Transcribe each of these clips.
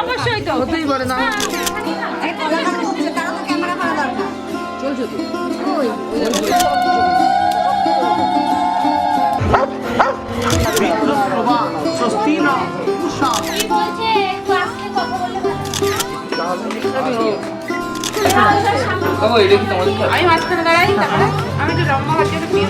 অবশ্যই তো। হতেই পারে না। চলছে তো আমি মাঝখানে দাঁড়াই তারপরে আমি তো রম্মা হাতে একটা বিয়ে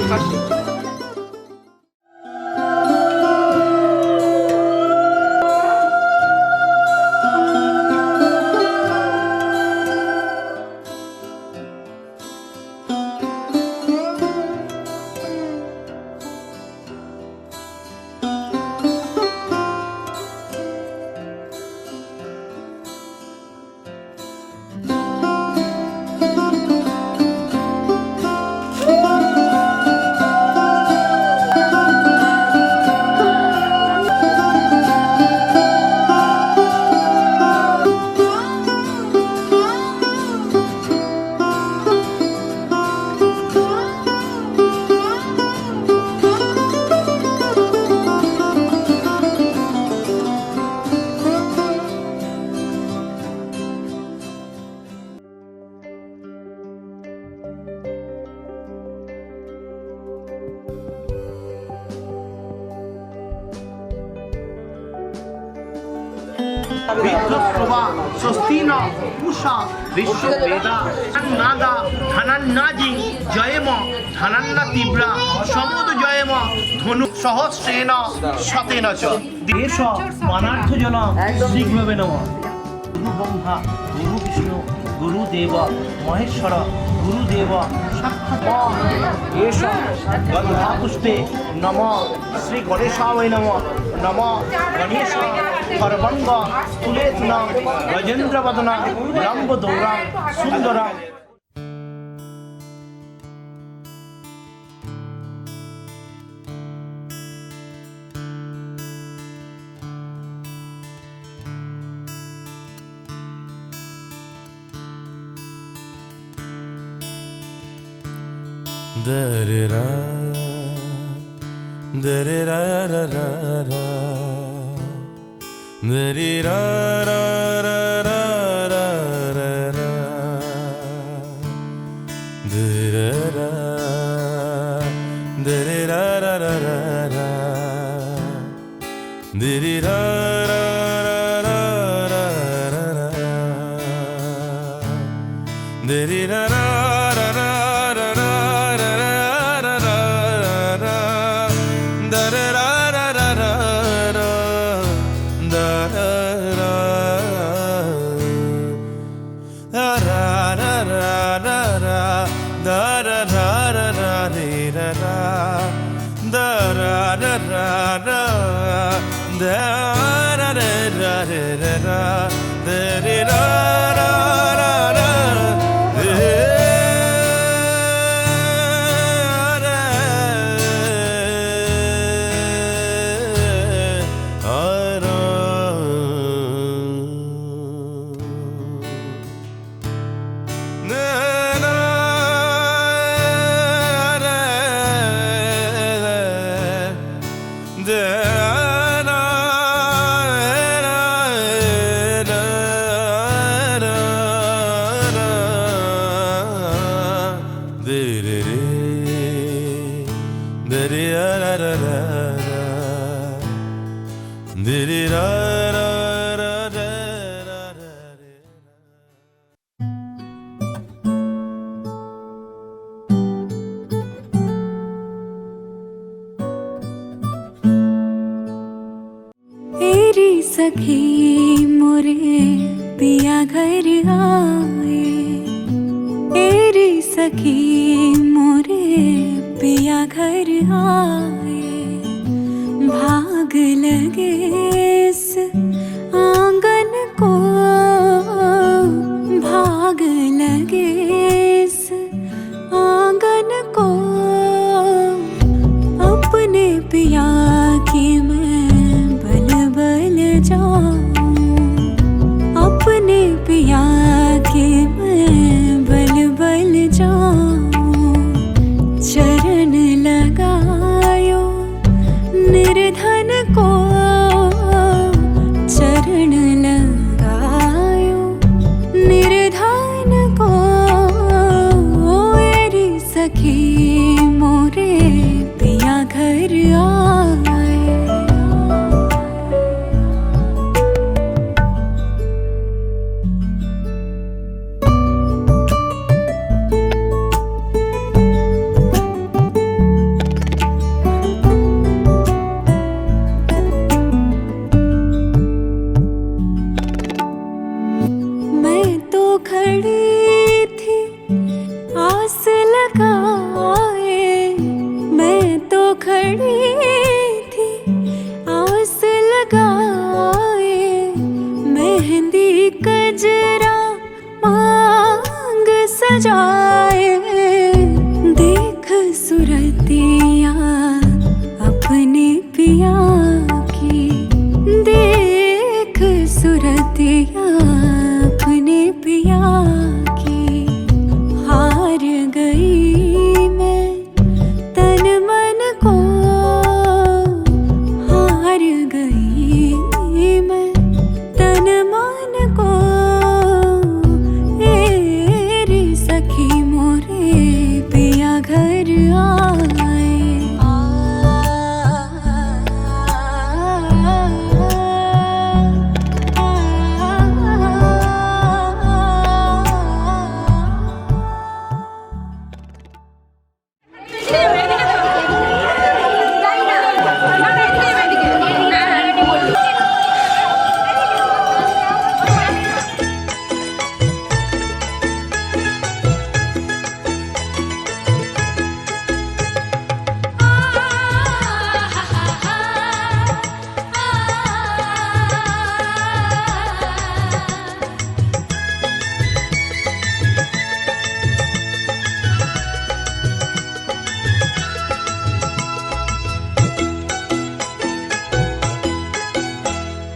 সহস্রেণ শতেন চ। দেশ মানার্থ জন শীঘ্রবে নম। গুরু ব্রহ্মা গুরু বিষ্ণু গুরুদেব মহেশ্বর গুরুদেব সাক্ষাৎ। এষ গন্ধা পুষ্পে নম। শ্রী গণেশায় নম। নম Ganesh গজেন্দ্রবদন Sundara it ra da re ra ra ra. Ra da re ra ra ra ra ra ra. Ra da ra ra da re ra. Ra ra ra ra da re ra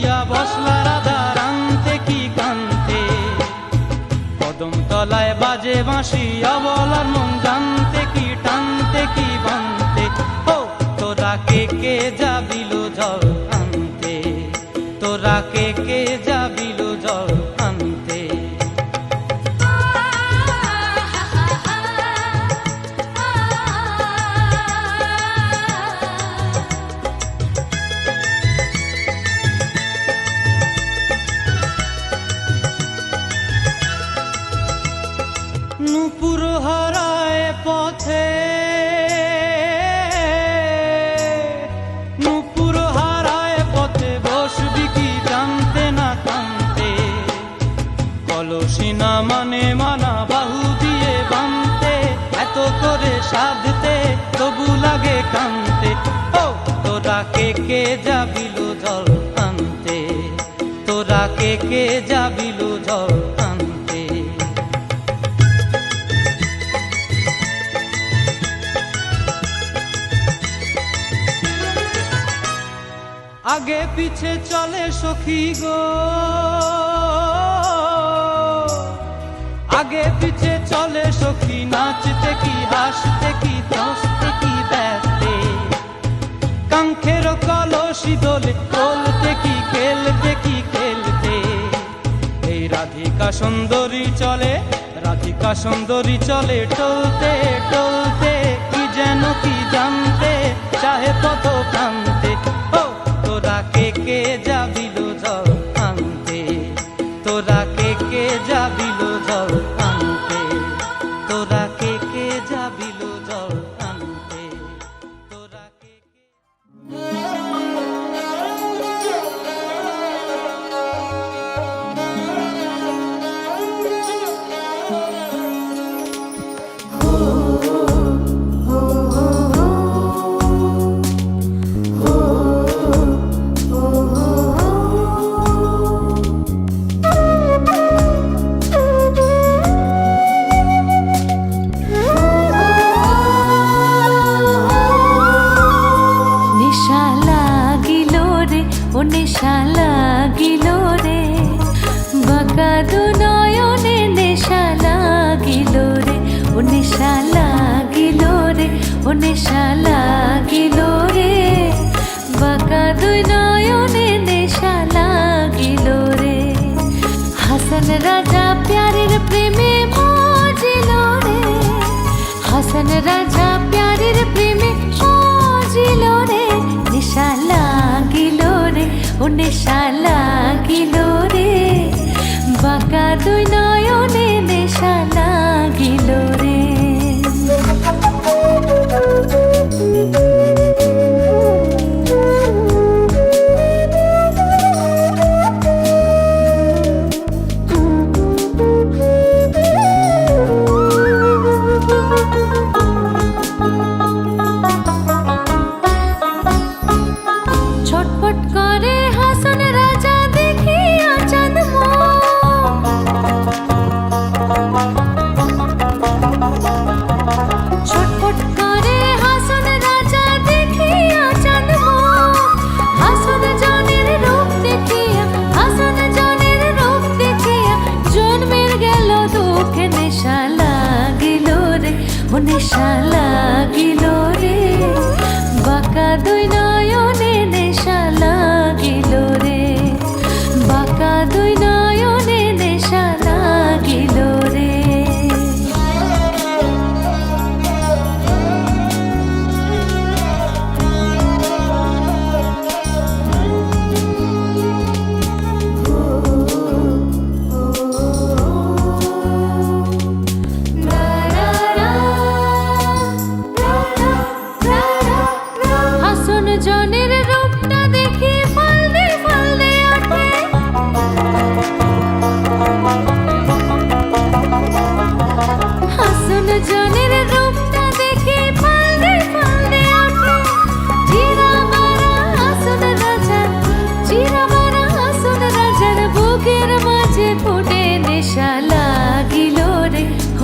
দিয়া বসলা রাধা রানতে কি কানতে? কদম তলায় বাজে বাঁশি, অবলার মন জানতে কি, টানতে কি বানতে? ও, তোরা কে কে যাবিল জল আনতে? তোরা কে কে আগে পিছে চলে সখী গো। আগে পিছে চলে সখী, নাচতে কি, হাসতে কি দোস্তে কি ব্যস্তে কাঙ্ক্ষের কলসি দোলে, বলতে কি, খেলতে কি, খেলতে। এই রাধিকা সুন্দরী চলে, রাধিকা সুন্দরী চলে, টলতে টলতে, কি যেন কি জানতে, চাহে পথ কান্তে ও তোরা কে কে যাবিল জল আনতে? তোরা কে কে যাবিল বাঁকা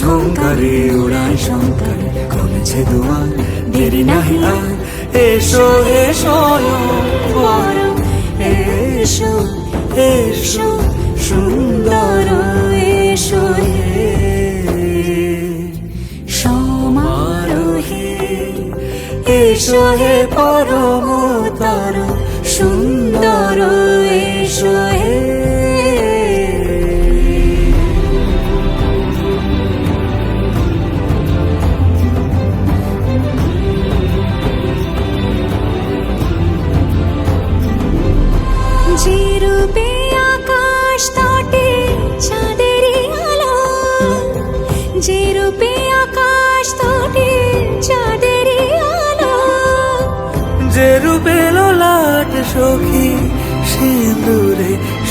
ঝঙ্কারে উড়ায় শঙ্কর। খুলেছে দুয়ার, দেরি নাহি আর। এসো পরম এসো এসো সুন্দর এসো সমারোহে, এসো হে পরম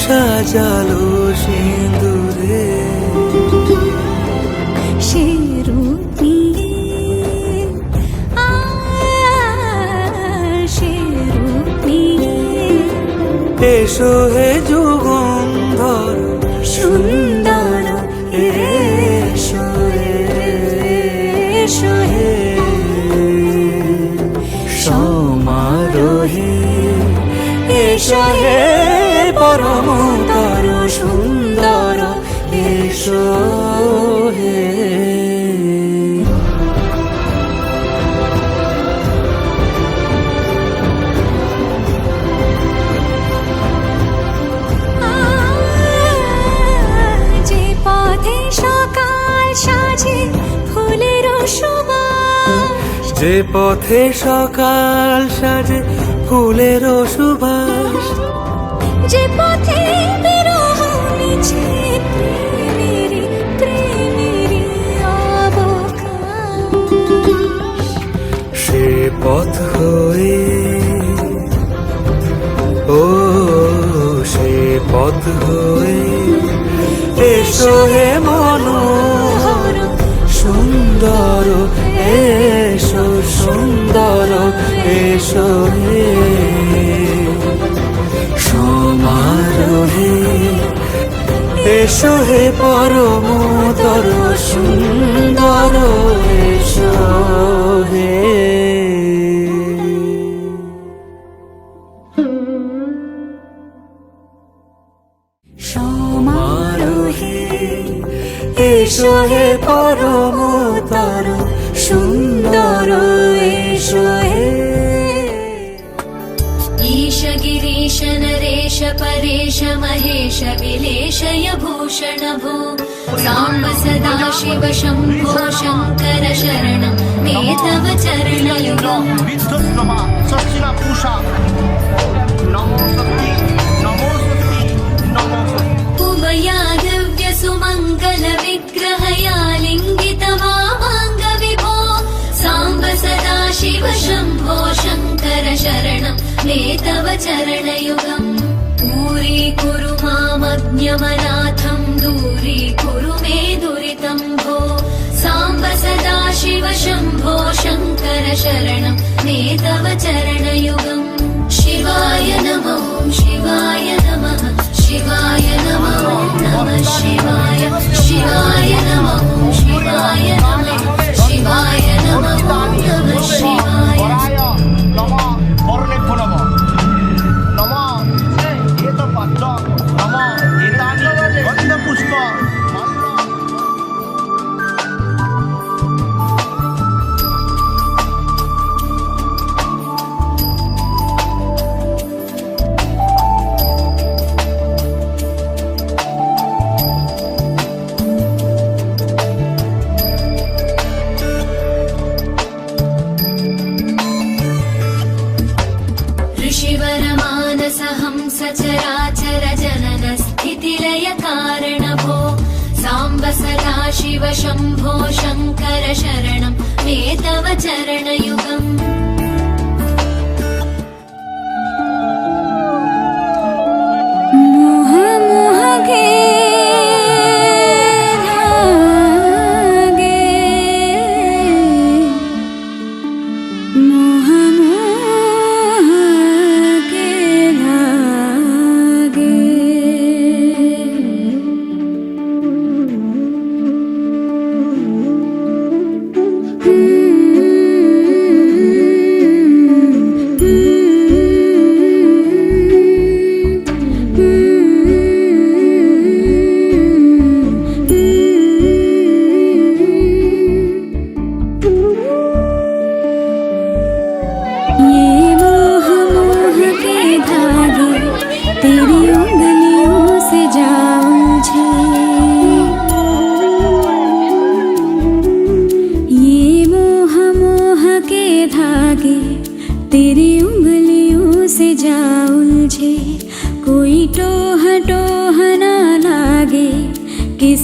সাজালো সিঁদুরে এসো হে যুগন্ধর সুন্দর এসো এসো হে। সমারোহে এসো হে পথে সকাল সাজে ফুলের সুবাস। এসো হে পরমতর সুন্দর এসো হে সমারোহে এসো হে পরমতর সুন্দর এসো হে ईश गिरीश नरेश परेश महेश विलेशय भूषण भूषणभू साम्ब सदा शिव शम्भो शङ्कर शरणं। मे तव चरणयुगम्। पुवया ुगम् उवयादव्यमङ्गलविग्रहयालिङ्गितवाङ्गविभो साम्ब सदा शिव शम्भो शङ्कर शरणं। मे तव चरणयुगम्। दूरीकुरु मामज्ञमनाथं दूरीकुरु मे दुरितं भो साम्ब सदा शिव शम्भो शङ्कर शरणं मे तव चरणयुगम् शिवाय नमो शिवाय नमः शिवाय नमो नमः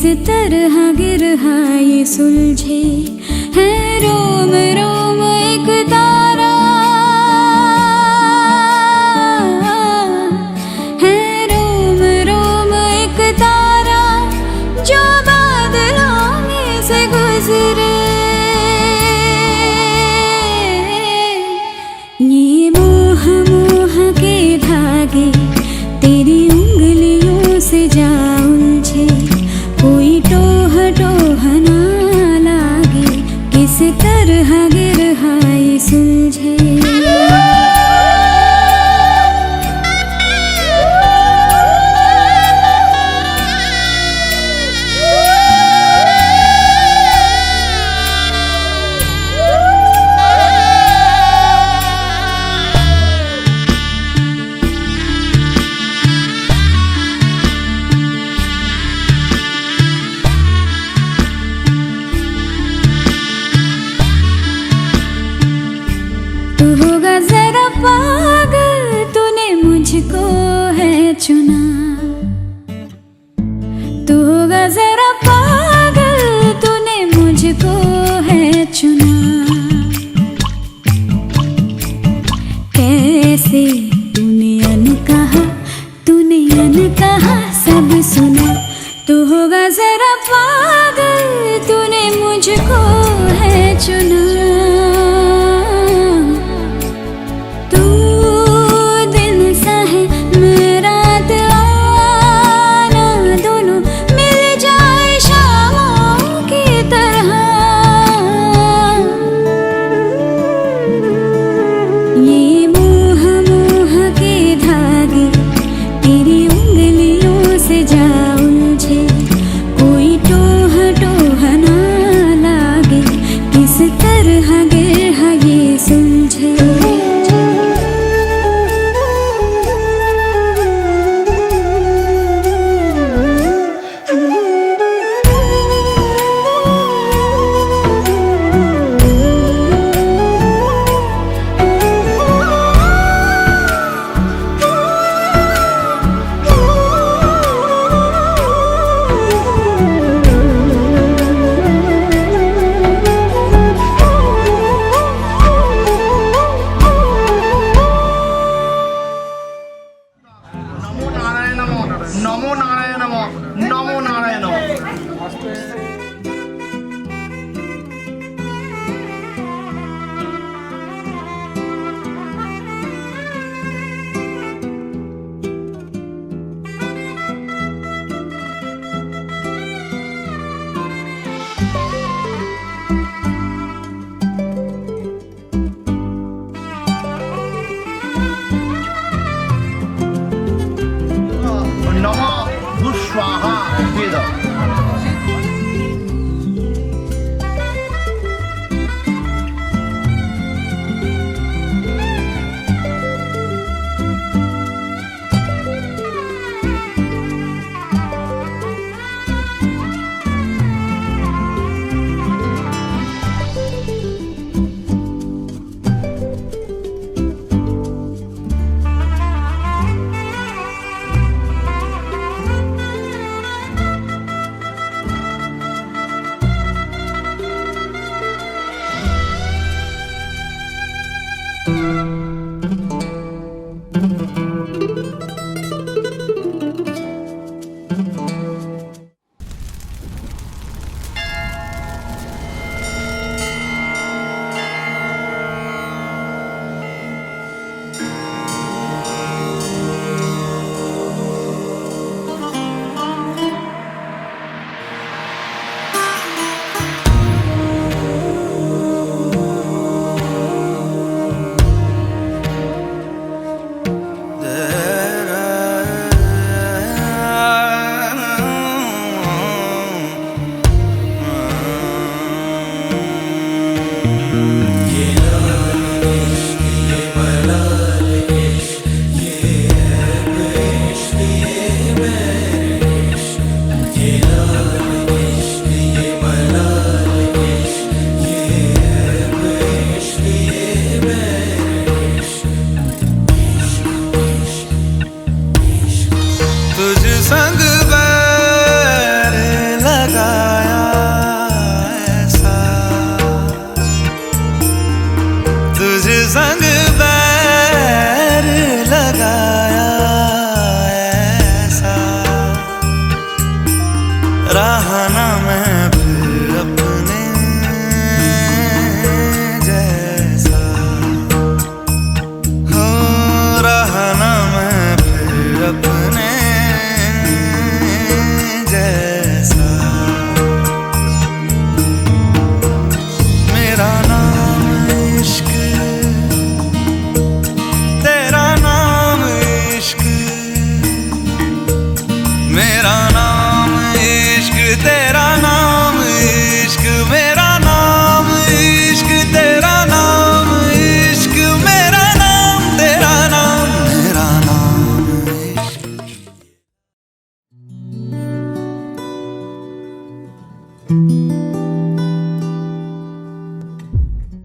किस तरह गिरहा ये सुलझे